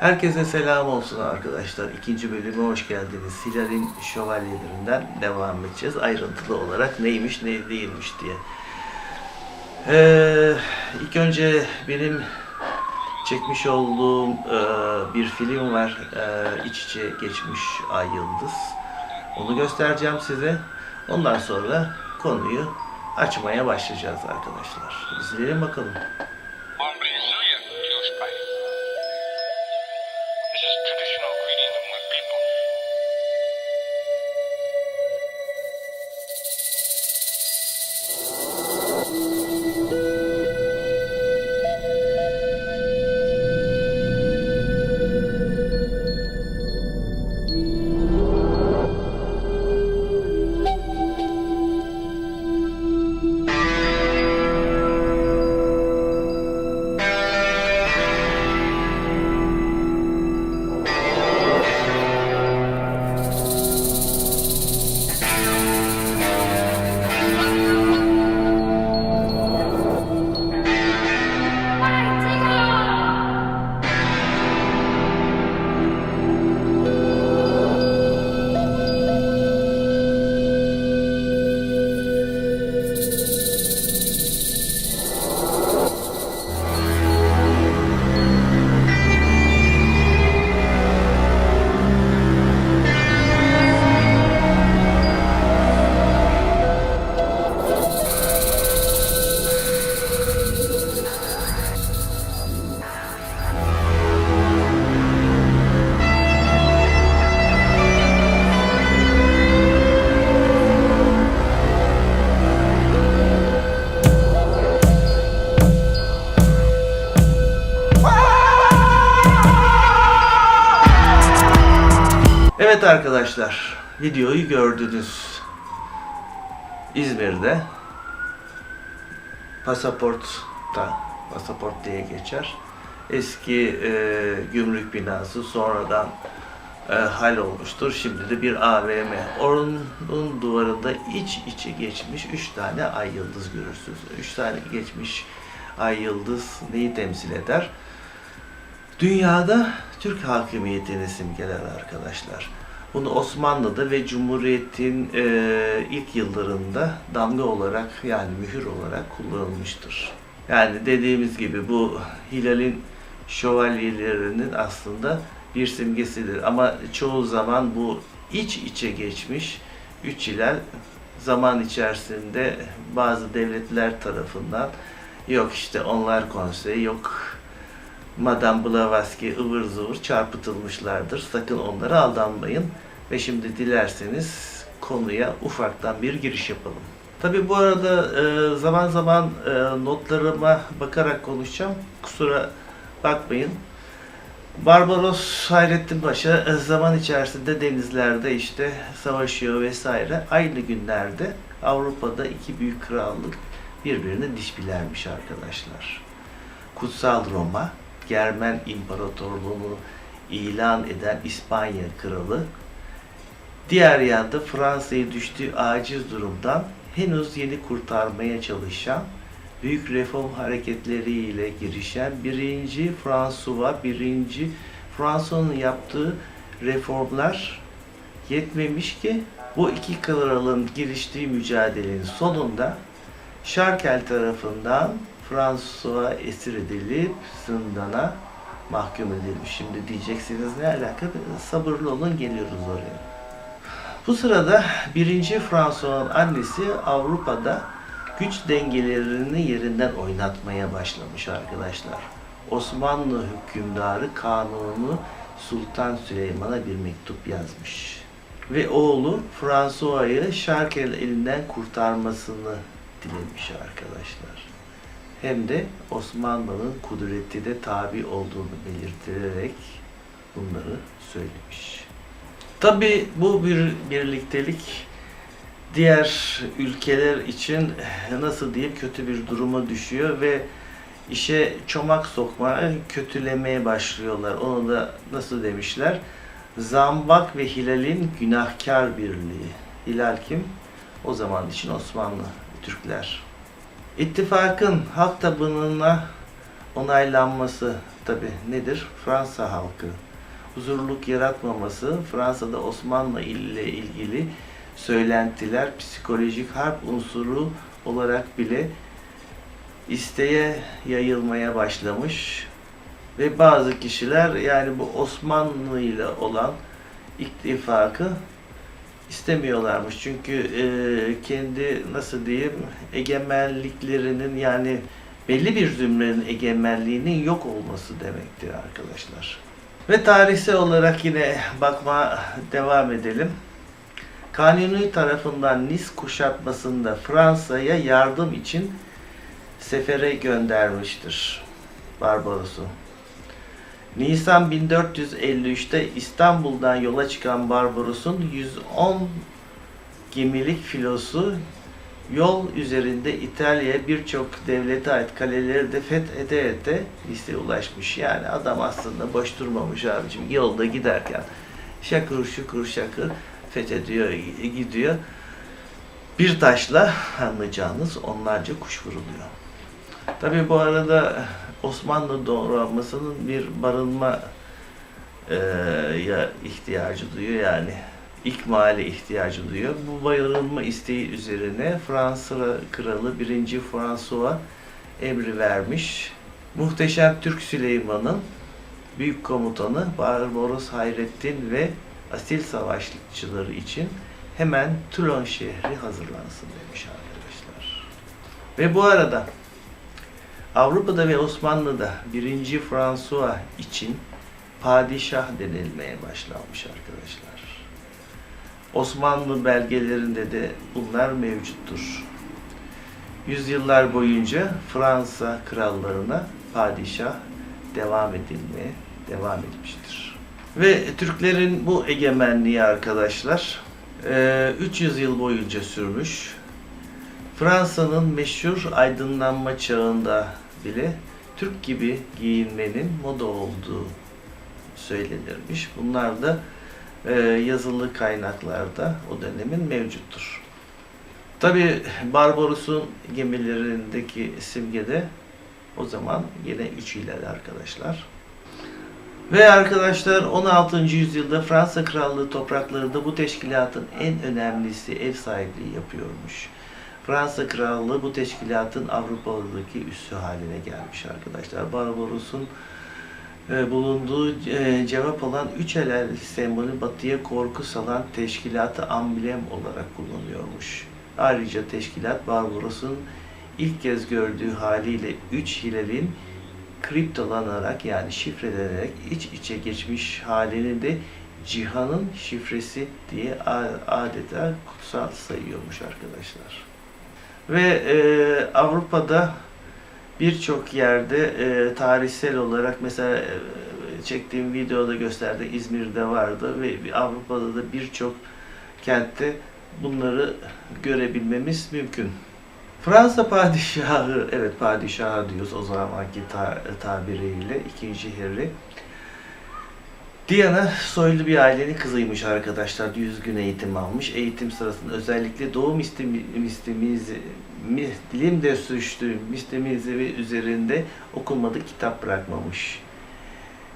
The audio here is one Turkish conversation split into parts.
Herkese selam olsun arkadaşlar. İkinci bölüme hoş geldiniz. Hilal'in şövalyelerinden devam edeceğiz. Ayrıntılı olarak neymiş ne değilmiş diye. Ee, ilk önce benim çekmiş olduğum e, bir film var. E, İç içe geçmiş Ay Yıldız. Onu göstereceğim size. Ondan sonra konuyu açmaya başlayacağız arkadaşlar. İzleyelim bakalım. Arkadaşlar, videoyu gördünüz. İzmir'de pasaportta, pasaport diye geçer. Eski e, gümrük binası sonradan e, hal olmuştur. Şimdi de bir AVM. Onun duvarında iç içe geçmiş üç tane ay yıldız görürsünüz. Üç tane geçmiş ay yıldız neyi temsil eder? Dünyada Türk hakimiyetini simgeler arkadaşlar. Bunu Osmanlı'da ve Cumhuriyet'in e, ilk yıllarında damga olarak yani mühür olarak kullanılmıştır. Yani dediğimiz gibi bu Hilal'in şövalyelerinin aslında bir simgesidir. Ama çoğu zaman bu iç içe geçmiş üç hilal zaman içerisinde bazı devletler tarafından yok işte onlar konseyi yok Madame Blavatsky ıvır zıvır çarpıtılmışlardır. Sakın onlara aldanmayın. Ve şimdi dilerseniz konuya ufaktan bir giriş yapalım. Tabi bu arada e, zaman zaman e, notlarıma bakarak konuşacağım. Kusura bakmayın. Barbaros Hayrettin Paşa e, zaman içerisinde denizlerde işte savaşıyor vesaire. Aynı günlerde Avrupa'da iki büyük krallık birbirine diş bilermiş arkadaşlar. Kutsal Roma, Germen İmparatorluğunu ilan eden İspanya kralı, diğer yanda Fransa'yı düştüğü aciz durumdan henüz yeni kurtarmaya çalışan, büyük reform hareketleriyle girişen birinci François, birinci François'un yaptığı reformlar yetmemiş ki bu iki kralın giriştiği mücadelenin sonunda Şarkel tarafından François esir edilip zindana mahkum edilmiş. Şimdi diyeceksiniz ne alaka? Sabırlı olun geliyoruz oraya. Bu sırada 1. François'un annesi Avrupa'da güç dengelerini yerinden oynatmaya başlamış arkadaşlar. Osmanlı hükümdarı Kanuni Sultan Süleyman'a bir mektup yazmış. Ve oğlu François'ı Şarkel elinden kurtarmasını dilemiş arkadaşlar hem de Osmanlı'nın kudreti de tabi olduğunu belirterek bunları söylemiş. Tabi bu bir birliktelik diğer ülkeler için nasıl diyeyim kötü bir duruma düşüyor ve işe çomak sokma, kötülemeye başlıyorlar. Onu da nasıl demişler? Zambak ve Hilal'in günahkar birliği. Hilal kim? O zaman için Osmanlı, Türkler. İttifakın halk tabanına onaylanması tabi nedir? Fransa halkı. Huzurluluk yaratmaması, Fransa'da Osmanlı ile ilgili söylentiler psikolojik harp unsuru olarak bile isteğe yayılmaya başlamış ve bazı kişiler yani bu Osmanlı ile olan ittifakı istemiyorlarmış. Çünkü e, kendi nasıl diyeyim egemenliklerinin yani belli bir zümrenin egemenliğinin yok olması demektir arkadaşlar. Ve tarihsel olarak yine bakma devam edelim. Kanuni tarafından Nis kuşatmasında Fransa'ya yardım için sefere göndermiştir Barbaros'u. Nisan 1453'te İstanbul'dan yola çıkan Barbaros'un 110 gemilik filosu yol üzerinde İtalya'ya birçok devlete ait kaleleri de fethede ede listeye ulaşmış. Yani adam aslında boş durmamış abicim. Yolda giderken şakır şukur şakır fethediyor, gidiyor. Bir taşla anlayacağınız onlarca kuş vuruluyor. Tabi bu arada Osmanlı donanmasının bir barınma eee, ya ihtiyacı duyuyor yani ikmale ihtiyacı duyuyor. Bu barınma isteği üzerine Fransa kralı 1. François emri vermiş. Muhteşem Türk Süleyman'ın büyük komutanı Barbaros Hayrettin ve asil savaşçıları için hemen Toulon şehri hazırlansın demiş arkadaşlar. Ve bu arada Avrupa'da ve Osmanlı'da 1. François için padişah denilmeye başlanmış arkadaşlar. Osmanlı belgelerinde de bunlar mevcuttur. Yüzyıllar boyunca Fransa krallarına padişah devam edilmeye devam etmiştir. Ve Türklerin bu egemenliği arkadaşlar eee, 300 yıl boyunca sürmüş. Fransa'nın meşhur aydınlanma çağında bile Türk gibi giyinmenin moda olduğu söylenirmiş. Bunlar da e, yazılı kaynaklarda o dönemin mevcuttur. Tabi Barbaros'un gemilerindeki simgede o zaman yine üç hilal arkadaşlar. Ve arkadaşlar 16. yüzyılda Fransa Krallığı topraklarında bu teşkilatın en önemlisi ev sahipliği yapıyormuş. Fransa Krallığı bu teşkilatın Avrupa'daki üssü haline gelmiş arkadaşlar. Barbaros'un e, bulunduğu e, cevap olan üç helal sembolü batıya korku salan teşkilatı amblem olarak kullanıyormuş. Ayrıca teşkilat Barbaros'un ilk kez gördüğü haliyle üç hilalin kriptolanarak yani şifrelenerek iç içe geçmiş halini de cihanın şifresi diye adeta kutsal sayıyormuş arkadaşlar. Ve e, Avrupa'da birçok yerde e, tarihsel olarak mesela e, çektiğim videoda gösterdi İzmir'de vardı ve Avrupa'da da birçok kentte bunları görebilmemiz mümkün. Fransa padişahı, evet padişahı diyoruz o zamanki ta- tabiriyle, ikinci Harry. Diana soylu bir ailenin kızıymış arkadaşlar. 100 gün eğitim almış. Eğitim sırasında özellikle doğu mistemi, mistemizi, mi, dilim de sürçtü mistemizi ve üzerinde okunmadık kitap bırakmamış.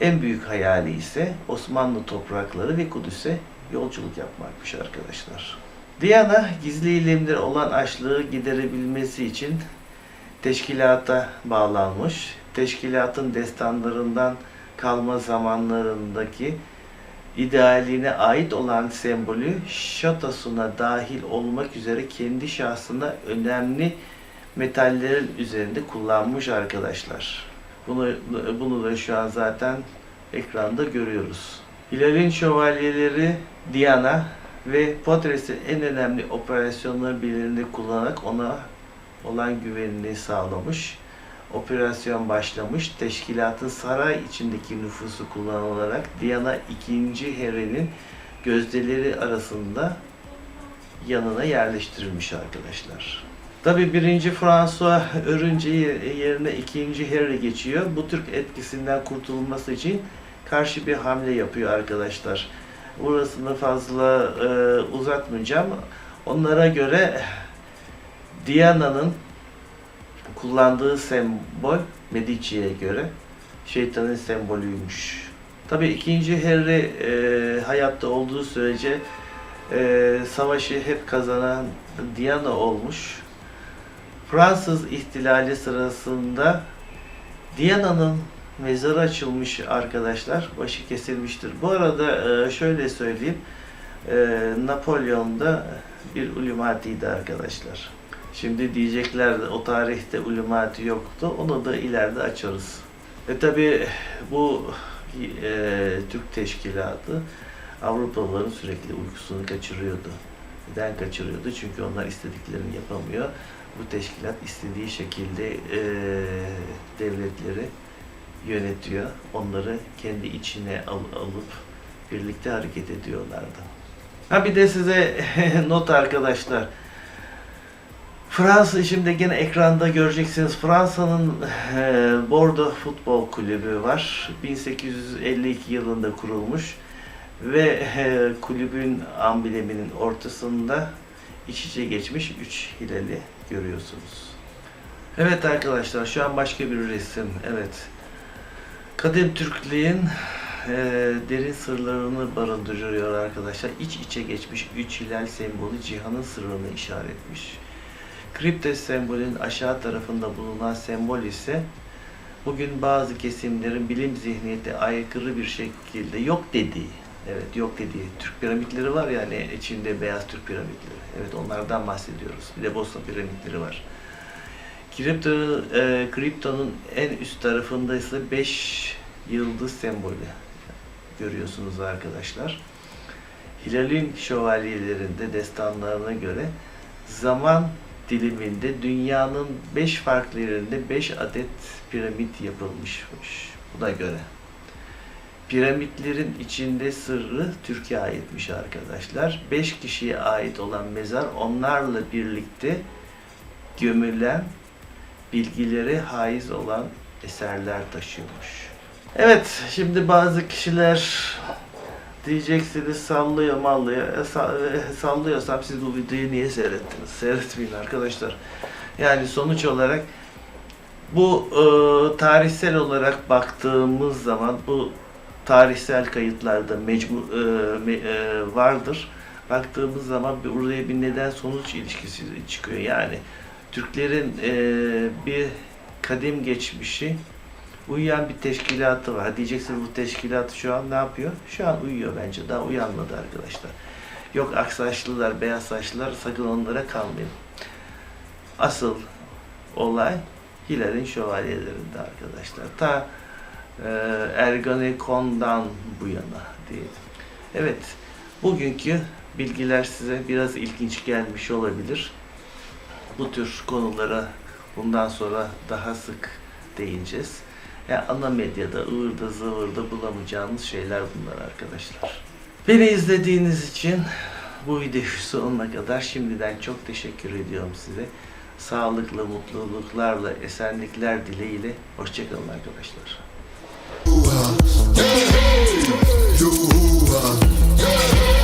En büyük hayali ise Osmanlı toprakları ve Kudüs'e yolculuk yapmakmış arkadaşlar. Diana gizli ilimleri olan açlığı giderebilmesi için teşkilata bağlanmış. Teşkilatın destanlarından kalma zamanlarındaki idealine ait olan sembolü şatosuna dahil olmak üzere kendi şahsına önemli metallerin üzerinde kullanmış arkadaşlar. Bunu, bunu da şu an zaten ekranda görüyoruz. Hilal'in şövalyeleri Diana ve Potres'in en önemli operasyonları birinde kullanarak ona olan güvenini sağlamış. Operasyon başlamış. Teşkilatın saray içindeki nüfusu kullanılarak Diana II. Here'nin gözdeleri arasında yanına yerleştirilmiş arkadaşlar. Tabi 1. François Örünce yerine 2. Harry geçiyor. Bu Türk etkisinden kurtulması için karşı bir hamle yapıyor arkadaşlar. Burasını fazla e, uzatmayacağım. Onlara göre Diana'nın kullandığı sembol Medici'ye göre şeytanın sembolüymüş. Tabii ikinci Harry e, hayatta olduğu sürece e, savaşı hep kazanan Diana olmuş. Fransız ihtilali sırasında Diana'nın mezarı açılmış arkadaşlar. Başı kesilmiştir. Bu arada e, şöyle söyleyeyim. E, Napolyon da bir Ulumati'ydi arkadaşlar. Şimdi diyecekler o tarihte Ulumati yoktu. Onu da ileride açarız. E tabi bu e, Türk teşkilatı Avrupalıların sürekli uykusunu kaçırıyordu. Neden kaçırıyordu? Çünkü onlar istediklerini yapamıyor. Bu teşkilat istediği şekilde e, devletleri yönetiyor. Onları kendi içine al- alıp birlikte hareket ediyorlardı. Ha bir de size not arkadaşlar. Fransa şimdi gene ekranda göreceksiniz. Fransa'nın e, Bordeaux Futbol Kulübü var. 1852 yılında kurulmuş ve e, kulübün ambleminin ortasında iç içe geçmiş 3 hilali görüyorsunuz. Evet arkadaşlar şu an başka bir resim. Evet. Kadim Türklüğün e, derin sırlarını barındırıyor arkadaşlar. İç içe geçmiş 3 hilal sembolü cihanın sırrını işaretmiş. Kriptes sembolün aşağı tarafında bulunan sembol ise bugün bazı kesimlerin bilim zihniyete aykırı bir şekilde yok dediği, evet yok dediği Türk piramitleri var ya hani içinde beyaz Türk piramitleri. Evet onlardan bahsediyoruz. Bir de Bosna piramitleri var. Kriptonun, e, kriptonun en üst tarafında ise 5 yıldız sembolü görüyorsunuz arkadaşlar. Hilal'in şövalyelerinde destanlarına göre zaman diliminde dünyanın 5 farklı yerinde 5 adet piramit yapılmışmış buna göre. Piramitlerin içinde sırrı Türkiye aitmiş arkadaşlar. 5 kişiye ait olan mezar onlarla birlikte gömülen bilgileri haiz olan eserler taşıyormuş. Evet, şimdi bazı kişiler diyeceksiniz sallıyor mallıyor. E, e, sallıyorsam siz bu videoyu niye seyrettiniz? Seyretmeyin arkadaşlar. Yani sonuç olarak bu e, tarihsel olarak baktığımız zaman bu tarihsel kayıtlarda mecbur e, me- e, vardır. Baktığımız zaman bir oraya bir neden sonuç ilişkisi çıkıyor. Yani Türklerin e, bir kadim geçmişi uyuyan bir teşkilatı var. Diyeceksiniz bu teşkilat şu an ne yapıyor? Şu an uyuyor bence. Daha uyanmadı arkadaşlar. Yok aksaçlılar, beyaz saçlılar sakın onlara kalmayın. Asıl olay Hilal'in şövalyelerinde arkadaşlar. Ta e, Ergenekon'dan bu yana diyelim. Evet, bugünkü bilgiler size biraz ilginç gelmiş olabilir. Bu tür konulara bundan sonra daha sık değineceğiz. Yani ana medyada ıvırda zıvırda bulamayacağınız şeyler bunlar arkadaşlar. Beni izlediğiniz için bu video sonuna kadar şimdiden çok teşekkür ediyorum size. Sağlıklı, mutluluklarla, esenlikler dileğiyle. Hoşçakalın arkadaşlar. Hey, hey, hey, hey, hey.